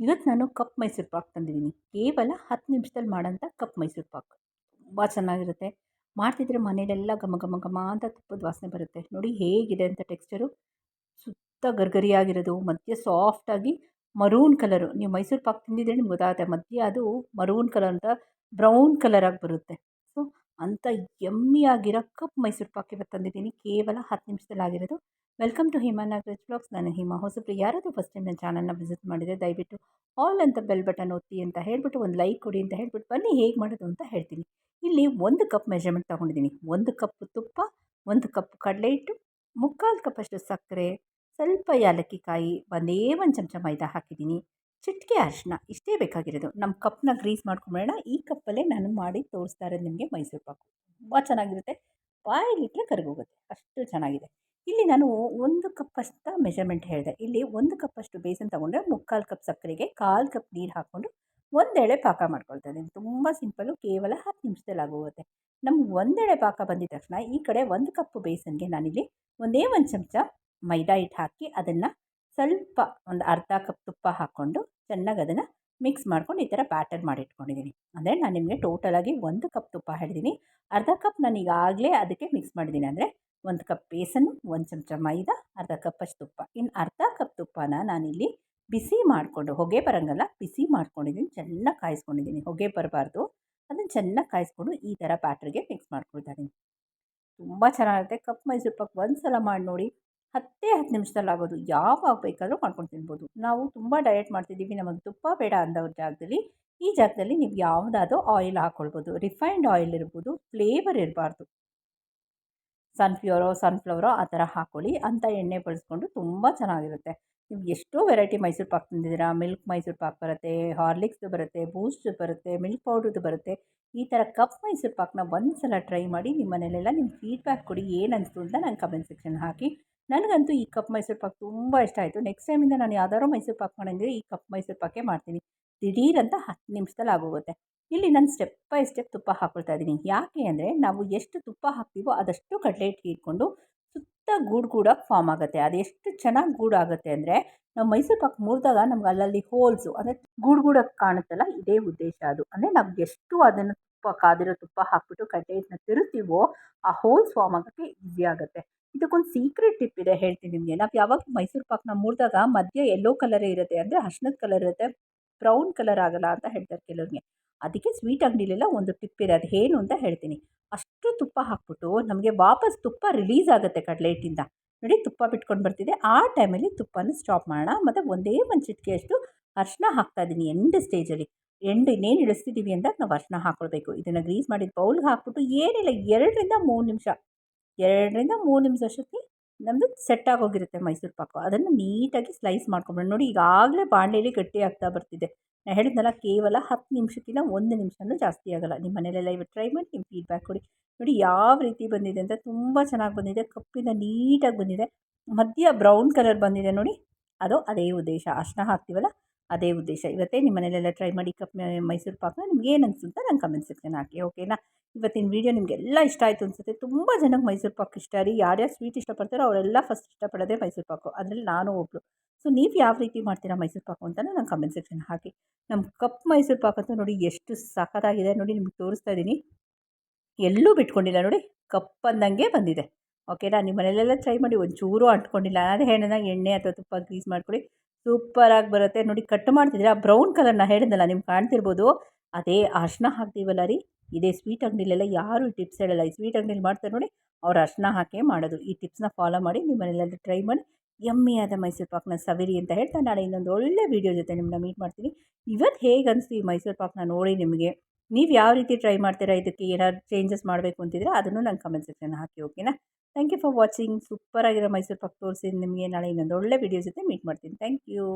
ಇವತ್ತು ನಾನು ಕಪ್ ಮೈಸೂರು ಪಾಕ್ ತಂದಿದ್ದೀನಿ. ಕೇವಲ ಹತ್ತು ನಿಮಿಷದಲ್ಲಿ ಮಾಡೋಂಥ ಕಪ್ ಮೈಸೂರು ಪಾಕ್. ತುಂಬ ಚೆನ್ನಾಗಿರುತ್ತೆ. ಮಾಡ್ತಿದ್ರೆ ಮನೇಲೆಲ್ಲ ಘಮ ಘಮ ಘಮ ಅಂತ ತುಪ್ಪದ ವಾಸನೆ ಬರುತ್ತೆ. ನೋಡಿ ಹೇಗಿದೆ ಅಂತ ಟೆಕ್ಸ್ಚರು. ಸುತ್ತ ಗರ್ಗರಿಯಾಗಿರೋದು, ಮಧ್ಯೆ ಸಾಫ್ಟಾಗಿ ಮರೂನ್ ಕಲರು ನೀವು ಮೈಸೂರು ಪಾಕ್ ತಿಂದಿದ್ರೆ ನಿಮ್ಗೆ ಗೊತ್ತಾಗುತ್ತೆ. ಮಧ್ಯೆ ಅದು ಮರೂನ್ ಕಲರ್ ಅಂತ ಬ್ರೌನ್ ಕಲರಾಗಿ ಬರುತ್ತೆ. ಅಂಥ ಯಮ್ಮಿಯಾಗಿರೋ ಕಪ್ ಮೈಸೂರು ಪಾಕ್ ಇವತ್ತು ತಂದಿದ್ದೀನಿ. ಕೇವಲ ಹತ್ತು ನಿಮಿಷದಲ್ಲಿ ಆಗಿರೋದು. Welcome to Hima Nagaraj blogs ನಾನು ಹಿಮಾ ಹೊಸಬ್ರು. ಯಾರಾದರೂ ಫಸ್ಟ್ ಟೈಮ್ ನನ್ನ ಚಾನಲ್ನ ವಿಸಿಟ್ ಮಾಡಿದರೆ ದಯವಿಟ್ಟು ಆಲ್ ಅಂತ ಬೆಲ್ ಬಟನ್ ಒತ್ತಿ ಅಂತ ಹೇಳ್ಬಿಟ್ಟು ಒಂದು ಲೈಕ್ ಕೊಡಿ ಅಂತ ಹೇಳ್ಬಿಟ್ಟು ಬನ್ನಿ ಹೇಗೆ ಮಾಡೋದು ಅಂತ ಹೇಳ್ತೀನಿ. ಇಲ್ಲಿ ಒಂದು ಕಪ್ ಮೆಜರ್ಮೆಂಟ್ ತೊಗೊಂಡಿದ್ದೀನಿ. ಒಂದು ಕಪ್ ತುಪ್ಪ, ಒಂದು ಕಪ್ ಕಡಲೆ ಹಿಟ್ಟು ಮುಕ್ಕಾಲು ಕಪ್ಪಷ್ಟು ಸಕ್ಕರೆ, ಸ್ವಲ್ಪ ಏಲಕ್ಕಿ ಕಾಯಿ, ಒಂದೇ ಒಂದು ಚಮಚ ಮೈದಾ ಹಾಕಿದ್ದೀನಿ. ಚಿಟಿಕೆ ಅರಿಶಿನ ಇಷ್ಟೇ ಬೇಕಾಗಿರೋದು. ನಮ್ಮ ಕಪ್ನ ಗ್ರೀಸ್ ಮಾಡ್ಕೊಂಬಿಡೋಣ ಈ ಕಪ್ಪಲ್ಲೇ ನಾನು ಮಾಡಿ ತೋರಿಸ್ತಾ ಇರೋದು ನಿಮಗೆ ಮೈಸೂರು ಪಾಕು. ತುಂಬ ಚೆನ್ನಾಗಿರುತ್ತೆ. ಬಾಯಲ್ಲಿಟ್ಟರೆ ಕರಗೋಗುತ್ತೆ. ಅಷ್ಟು ಚೆನ್ನಾಗಿದೆ. ಇಲ್ಲಿ ನಾನು ಒಂದು ಕಪ್ ಕಪ್ಪಷ್ಟು ಮೆಜರ್ಮೆಂಟ್ ಹೇಳಿದೆ. ಇಲ್ಲಿ ಒಂದು ಕಪ್ಪಷ್ಟು ಬೇಸನ್ ತೊಗೊಂಡ್ರೆ ಮುಕ್ಕಾಲು ಕಪ್ ಸಕ್ಕರೆಗೆ ಕಾಲು ಕಪ್ ನೀರು ಹಾಕ್ಕೊಂಡು ಒಂದೆಳೆ ಪಾಕ ಮಾಡ್ಕೊಳ್ತಾ ಇದ್ದೀನಿ. ತುಂಬ ಸಿಂಪಲ್ಲು ಕೇವಲ ಹತ್ತು ನಿಮಿಷದಲ್ಲಿ ಆಗೋಗುತ್ತೆ. ನಮ್ಗೆ ಒಂದೆಳೆ ಪಾಕ ಬಂದಿದ ತಕ್ಷಣ ಈ ಕಡೆ ಒಂದು ಕಪ್ ಬೇಸನ್ಗೆ ನಾನಿಲ್ಲಿ ಒಂದೇ ಒಂದು ಚಮಚ ಮೈದಾ ಹಿಟ್ಟು ಹಾಕಿ ಅದನ್ನು ಸ್ವಲ್ಪ ಒಂದು ಅರ್ಧ ಕಪ್ ತುಪ್ಪ ಹಾಕ್ಕೊಂಡು ಚೆನ್ನಾಗಿ ಅದನ್ನು ಮಿಕ್ಸ್ ಮಾಡ್ಕೊಂಡು ಈ ಥರ ಬ್ಯಾಟರ್ ಮಾಡಿಟ್ಕೊಂಡಿದ್ದೀನಿ ಅಂದರೆ ನಾನು ನಿಮಗೆ ಟೋಟಲಾಗಿ ಒಂದು ಕಪ್ ತುಪ್ಪ ಹೇಳಿದ್ದೀನಿ ಅರ್ಧ ಕಪ್ ನಾನು ಈಗಾಗಲೇ ಅದಕ್ಕೆ ಮಿಕ್ಸ್ ಮಾಡಿದ್ದೀನಿ ಅಂದರೆ ಒಂದು ಕಪ್ ಬೇಸನ್ನು, ಒಂದು ಚಮಚ ಮೈದಾ, ಅರ್ಧ ಕಪ್ಪಷ್ಟು ತುಪ್ಪ. ಇನ್ನು ಅರ್ಧ ಕಪ್ ತುಪ್ಪನ ನಾನಿಲ್ಲಿ ಬಿಸಿ ಮಾಡಿಕೊಂಡು, ಹೊಗೆ ಬರೋಂಗಲ್ಲ, ಬಿಸಿ ಮಾಡ್ಕೊಂಡಿದ್ದೀನಿ ಚೆನ್ನಾಗಿ ಕಾಯಿಸ್ಕೊಂಡಿದ್ದೀನಿ ಹೊಗೆ ಬರಬಾರ್ದು. ಅದನ್ನು ಚೆನ್ನಾಗಿ ಕಾಯಿಸ್ಕೊಂಡು ಈ ಥರ ಬ್ಯಾಟ್ರಿಗೆ ಮಿಕ್ಸ್ ಮಾಡ್ಕೊಳ್ತಾ ಇದ್ದೀನಿ ತುಂಬ ಚೆನ್ನಾಗಿರುತ್ತೆ ಕಪ್ ಮೈಸೂರು ಪಾಕ್ ಒಂದು ಸಲ ಮಾಡಿ ನೋಡಿ. ಹತ್ತೇ ಹತ್ತು ನಿಮಿಷದಲ್ಲಿ ಆಗೋದು ಯಾವಾಗ ಬೇಕಾದರೂ ಮಾಡ್ಕೊಂಡು ತಿನ್ಬೋದು. ನಾವು ತುಂಬ ಡಯಟ್ ಮಾಡ್ತಿದ್ದೀವಿ. ನಮಗೆ ತುಪ್ಪ ಬೇಡ ಅಂದವ್ರ ಜಾಗದಲ್ಲಿ, ಈ ಜಾಗದಲ್ಲಿ ನೀವು ಯಾವುದಾದ್ರೂ ಆಯಿಲ್ ಹಾಕ್ಕೊಳ್ಬೋದು. ರಿಫೈನ್ಡ್ ಆಯಿಲ್ ಇರ್ಬೋದು. ಫ್ಲೇವರ್ ಇರಬಾರ್ದು. ಸನ್ಫ್ಲವರೋ ಸನ್ಫ್ಲವರೋ ಆ ಥರ ಹಾಕ್ಕೊಳ್ಳಿ. ಅಂಥ ಎಣ್ಣೆ ಬಳಸ್ಕೊಂಡು ತುಂಬ ಚೆನ್ನಾಗಿರುತ್ತೆ. ನೀವು ಎಷ್ಟೋ ವೆರೈಟಿ ಮೈಸೂರು ಪಾಕ್ ತಿಂದಿದ್ದೀರಾ. ಮಿಲ್ಕ್ ಮೈಸೂರು ಪಾಕ್ ಬರುತ್ತೆ ಹಾರ್ಲಿಕ್ಸ್ದು ಬರುತ್ತೆ ಬೂಸ್ಟ್ ಬರುತ್ತೆ ಮಿಲ್ಕ್ ಪೌಡ್ರದ್ದು ಬರುತ್ತೆ. ಈ ಥರ ಕಪ್ ಮೈಸೂರು ಪಾಕ್ನ ಒಂದು ಸಲ ಟ್ರೈ ಮಾಡಿ ನಿಮ್ಮ ಮನೇಲೆಲ್ಲ ನಿಮ್ಮ ಫೀಡ್ಬ್ಯಾಕ್ ಕೊಡಿ. ಏನು ಅನಿಸ್ತು ಅಂತ ನಂಗೆ ಕಮೆಂಟ್ ಸೆಕ್ಷನ್ ಹಾಕಿ. ನನಗಂತೂ ಈ ಕಪ್ ಮೈಸೂರು ಪಾಕ್ ತುಂಬ ಇಷ್ಟ ಆಯಿತು. ನೆಕ್ಸ್ಟ್ ಟೈಮಿಂದ ನಾನು ಯಾವ್ದಾದ್ರು ಮೈಸೂರು ಪಾಕ್ ಮಾಡಿದ್ರೆ ಈ ಕಪ್ ಮೈಸೂರು ಪಾಕೇ ಮಾಡ್ತೀನಿ. ದಿಢೀರಂತ ಹತ್ತು ನಿಮಿಷದಲ್ಲಿ ಆಗೋಗುತ್ತೆ. ಇಲ್ಲಿ ನಾನು ಸ್ಟೆಪ್ ಬೈ ಸ್ಟೆಪ್ ತುಪ್ಪ ಹಾಕ್ಕೊಳ್ತಾ ಇದ್ದೀನಿ. ಯಾಕೆ ಅಂದರೆ ನಾವು ಎಷ್ಟು ತುಪ್ಪ ಹಾಕ್ತೀವೋ ಅದಷ್ಟು ಕಡಲೆ ಹಿಟ್ಟಿಗೆ ಇಟ್ಕೊಂಡು ಸುತ್ತ ಗೂಡು ಗೂಡಾಗಿ ಫಾರ್ಮ್ ಆಗುತ್ತೆ. ಅದು ಎಷ್ಟು ಚೆನ್ನಾಗಿ ಗೂಡಾಗುತ್ತೆ ಅಂದರೆ ನಾವು ಮೈಸೂರು ಪಾಕ್ ಮುರಿದಾಗ ನಮ್ಗೆ ಅಲ್ಲಲ್ಲಿ ಹೋಲ್ಸು ಅಂದರೆ ಗೂಡು ಗೂಡಾಗಿ ಕಾಣುತ್ತಲ್ಲ ಇದೇ ಉದ್ದೇಶ ಅದು. ಅಂದರೆ ನಾವು ಎಷ್ಟು ಅದನ್ನು ತುಪ್ಪ ಕಾದಿರೋ ತುಪ್ಪ ಹಾಕ್ಬಿಟ್ಟು ಕಡಲೆ ಹಿಟ್ಟನ್ನ ತಿರುತ್ತೀವೋ ಆ ಹೋಲ್ಸ್ ಫಾರ್ಮ್ ಆಗೋಕ್ಕೆ ಈಸಿ ಆಗುತ್ತೆ. ಇದಕ್ಕೊಂದು ಸೀಕ್ರೆಟ್ ಟಿಪ್ ಇದೆ ಹೇಳ್ತೀನಿ ನಿಮಗೆ. ನಾವು ಯಾವಾಗ ಮೈಸೂರು ಪಾಕ್ನ ಮುರಿದಾಗ ಮಧ್ಯ ಎಲ್ಲೋ ಕಲರೇ ಇರುತ್ತೆ ಅಂದರೆ ಅರ್ಶಿನದ ಕಲರ್ ಇರುತ್ತೆ ಬ್ರೌನ್ ಕಲರ್ ಆಗಲ್ಲ ಅಂತ ಹೇಳ್ತಾರೆ ಕೆಲವ್ರಿಗೆ. ಅದಕ್ಕೆ ಸ್ವೀಟ್ ಅಂಗಡಿಲೆಲ್ಲ ಒಂದು ಟಿಪ್ ಇದೆ. ಅದು ಏನು ಅಂತ ಹೇಳ್ತೀನಿ. ಅಷ್ಟು ತುಪ್ಪ ಹಾಕ್ಬಿಟ್ಟು ನಮಗೆ ವಾಪಸ್ ತುಪ್ಪ ರಿಲೀಸ್ ಆಗುತ್ತೆ ಕಡಲೇಟಿಂದ ನೋಡಿ ತುಪ್ಪ ಬಿಟ್ಕೊಂಡು ಬರ್ತಿದೆ. ಆ ಟೈಮಲ್ಲಿ ತುಪ್ಪನ ಸ್ಟಾಪ್ ಮಾಡೋಣ. ಮತ್ತು ಒಂದೇ ಒಂದು ಚಿಟಿಕೆಯಷ್ಟು ಅರ್ಶಿನ ಹಾಕ್ತಾಯಿದ್ದೀನಿ ಎಂಡ್ ಸ್ಟೇಜಲ್ಲಿ ಎಂಡ್ ಇನ್ನೇನು ಇಳಿಸ್ತಿದ್ದೀವಿ ಅಂದಾಗ ನಾವು ಅರ್ಶಿನ ಹಾಕ್ಕೊಳ್ಬೇಕು ಇದನ್ನು ಗ್ರೀಸ್ ಮಾಡಿದ ಬೌಲ್ಗೆ ಹಾಕ್ಬಿಟ್ಟು ಏನಿಲ್ಲ, ಎರಡರಿಂದ ಮೂರು ನಿಮಿಷ. ಎರಡರಿಂದ ಮೂರು ನಿಮಿಷ ಅಷ್ಟೊತ್ತಿಗೆ ನಮ್ಮದು ಸೆಟ್ ಆಗೋಗಿರುತ್ತೆ ಮೈಸೂರು ಪಾಕು. ಅದನ್ನು ನೀಟಾಗಿ ಸ್ಲೈಸ್ ಮಾಡ್ಕೊಂಬಿಡೋಣ ನೋಡಿ, ಈಗಾಗಲೇ ಬಾಣಲೆಯಲ್ಲಿ ಗಟ್ಟಿ ಆಗ್ತಾ ಬರ್ತಿದೆ. ನಾನು ಹೇಳಿದ್ನಲ್ಲ, ಕೇವಲ ಹತ್ತು ನಿಮಿಷಕ್ಕಿಂತ ಒಂದು ನಿಮಿಷನೂ ಜಾಸ್ತಿ ಆಗೋಲ್ಲ. ನಿಮ್ಮ ಮನೇಲೆಲ್ಲ ಇವತ್ತು ಟ್ರೈ ಮಾಡಿ ನಿಮ್ಮ ಫೀಡ್ಬ್ಯಾಕ್ ಕೊಡಿ. ನೋಡಿ, ಯಾವ ರೀತಿ ಬಂದಿದೆ ಅಂತ ತುಂಬ ಚೆನ್ನಾಗಿ ಬಂದಿದೆ. ಕಪ್ಪಿಂದ ನೀಟಾಗಿ ಬಂದಿದೆ. ಮಧ್ಯ ಬ್ರೌನ್ ಕಲರ್ ಬಂದಿದೆ ನೋಡಿ. ಅದು ಅದೇ ಉದ್ದೇಶ. ಅಷ್ಟನ್ನ ಹಾಕ್ತೀವಲ್ಲ ಅದೇ ಉದ್ದೇಶ. ಇವತ್ತೇ ನಿಮ್ಮ ಮನೇಲೆಲ್ಲ ಟ್ರೈ ಮಾಡಿ ಕಪ್ ಮೈಸೂರು ಪಾಕ ನಿಮ್ಗೆ ಏನು ಅನ್ಸುತ್ತೆ ನಂಗೆ ಕಮೆಂಟ್ ಸೆಕ್ಷನ್ ಹಾಕಿ ಓಕೆನಾ ಇವತ್ತಿನ ವೀಡಿಯೋ ನಿಮಗೆಲ್ಲ ಇಷ್ಟ ಆಯಿತು ಅನಿಸುತ್ತೆ. ತುಂಬ ಜನಕ್ಕೆ ಮೈಸೂರು ಪಾಕ್ ಇಷ್ಟ ರೀ. ಯಾರ್ಯಾರು ಸ್ವೀಟ್ ಇಷ್ಟಪಡ್ತಾರೋ ಅವರೆಲ್ಲ ಫಸ್ಟ್ ಇಷ್ಟಪಡೋದೇ ಮೈಸೂರು ಪಾಕು. ಅದರಲ್ಲಿ ನಾನು ಒಬ್ಬಳು ಸೊ ನೀವು ಯಾವ ರೀತಿ ಮಾಡ್ತೀರಾ ಮೈಸೂರು ಪಾಕು ಅಂತ ನಂಗೆ ಕಮೆಂಟ್ ಸೆಕ್ಷನ್ ಹಾಕಿ. ನಮ್ಮ ಕಪ್ ಮೈಸೂರು ಪಾಕ್ ಅಂತ ನೋಡಿ ಎಷ್ಟು ಸಖತ್ತಾಗಿದೆ. ನೋಡಿ ನಿಮ್ಗೆ ತೋರಿಸ್ತಾ ಇದ್ದೀನಿ. ಎಲ್ಲೂ ಬಿಟ್ಕೊಂಡಿಲ್ಲ ನೋಡಿ. ಕಪ್ ಅಂದಂಗೆ ಬಂದಿದೆ. ಓಕೆನಾ ನಿಮ್ಮ ಮನೆಯಲ್ಲೆಲ್ಲ ಟ್ರೈ ಮಾಡಿ ಒಂಚೂರು ಅಂಟ್ಕೊಂಡಿಲ್ಲ. ಅದೇ ಹೇಳಿದಾಗ ಎಣ್ಣೆ ಅಥವಾ ತುಪ್ಪ ಗ್ರೀಸ್ ಮಾಡ್ಕೊಳ್ಳಿ ಸೂಪರಾಗಿ ಬರುತ್ತೆ. ನೋಡಿ ಕಟ್ ಮಾಡ್ತಿದ್ರೆ ಆ ಬ್ರೌನ್ ಕಲರ್ನ ಹೇಳಿದ್ನಲ್ಲ, ನಿಮ್ಗೆ ಕಾಣ್ತಿರ್ಬೋದು. ಅದೇ ಅರ್ಶಿನ ಹಾಕ್ತೀವಲ್ಲ ರೀ? ಇದೇ ಸ್ವೀಟ್ ಅಂಗಡಿಲೆಲ್ಲ ಯಾರು ಟಿಪ್ಸ್ ಹೇಳಲ್ಲ. ಈ ಸ್ವೀಟ್ ಅಂಗಡಿಲಿ ಮಾಡ್ತಾರೆ ನೋಡಿ, ಅವ್ರು ಅರ್ಶಿನ ಹಾಕೇ ಮಾಡೋದು. ಈ ಟಿಪ್ಸ್ನ ಫಾಲೋ ಮಾಡಿ ನಿಮ್ಮ ಮನೆಯಲ್ಲೆಲ್ಲ ಟ್ರೈ ಮಾಡಿ. ಯಮ್ಮಿಯಾದ ಮೈಸೂರು ಪಾಕ್ನ ಸವಿರಿ ಅಂತ ಹೇಳ್ತಾ ನಾಳೆ ಇನ್ನೊಂದು ಒಳ್ಳೆ ವೀಡಿಯೋ ಜೊತೆ ನಿಮ್ಮನ್ನ ಮೀಟ್ ಮಾಡ್ತೀನಿ. ಇವತ್ತು ಹೇಗೆ ಅನಿಸ್ತು ಈ ಮೈಸೂರು ಪಾಕ್ನ ನೋಡಿ ನಿಮಗೆ? ನೀವು ಯಾವ ರೀತಿ ಟ್ರೈ ಮಾಡ್ತೀರಾ? ಇದಕ್ಕೆ ಏನಾದ್ರು ಚೇಂಜಸ್ ಮಾಡಬೇಕು ಅಂತಿದ್ರೆ ಅದನ್ನು ನಂಗೆ ಕಮೆಂಟ್ ಸೆಕ್ಷನ್ ಹಾಕಿ ಓಕೆನಾ thank you for watching super ಆಗಿರೋ ಮೈಸೂರು ಪಾಕ್ ತೋರಿಸಿ ನಿಮಗೆ ನಾಳೆ ಇನ್ನೊಂದು ಒಳ್ಳೆ ವಿಡಿಯೋ ಜೊತೆ ಮೀಟ್ ಮಾಡ್ತೀನಿ. Thank you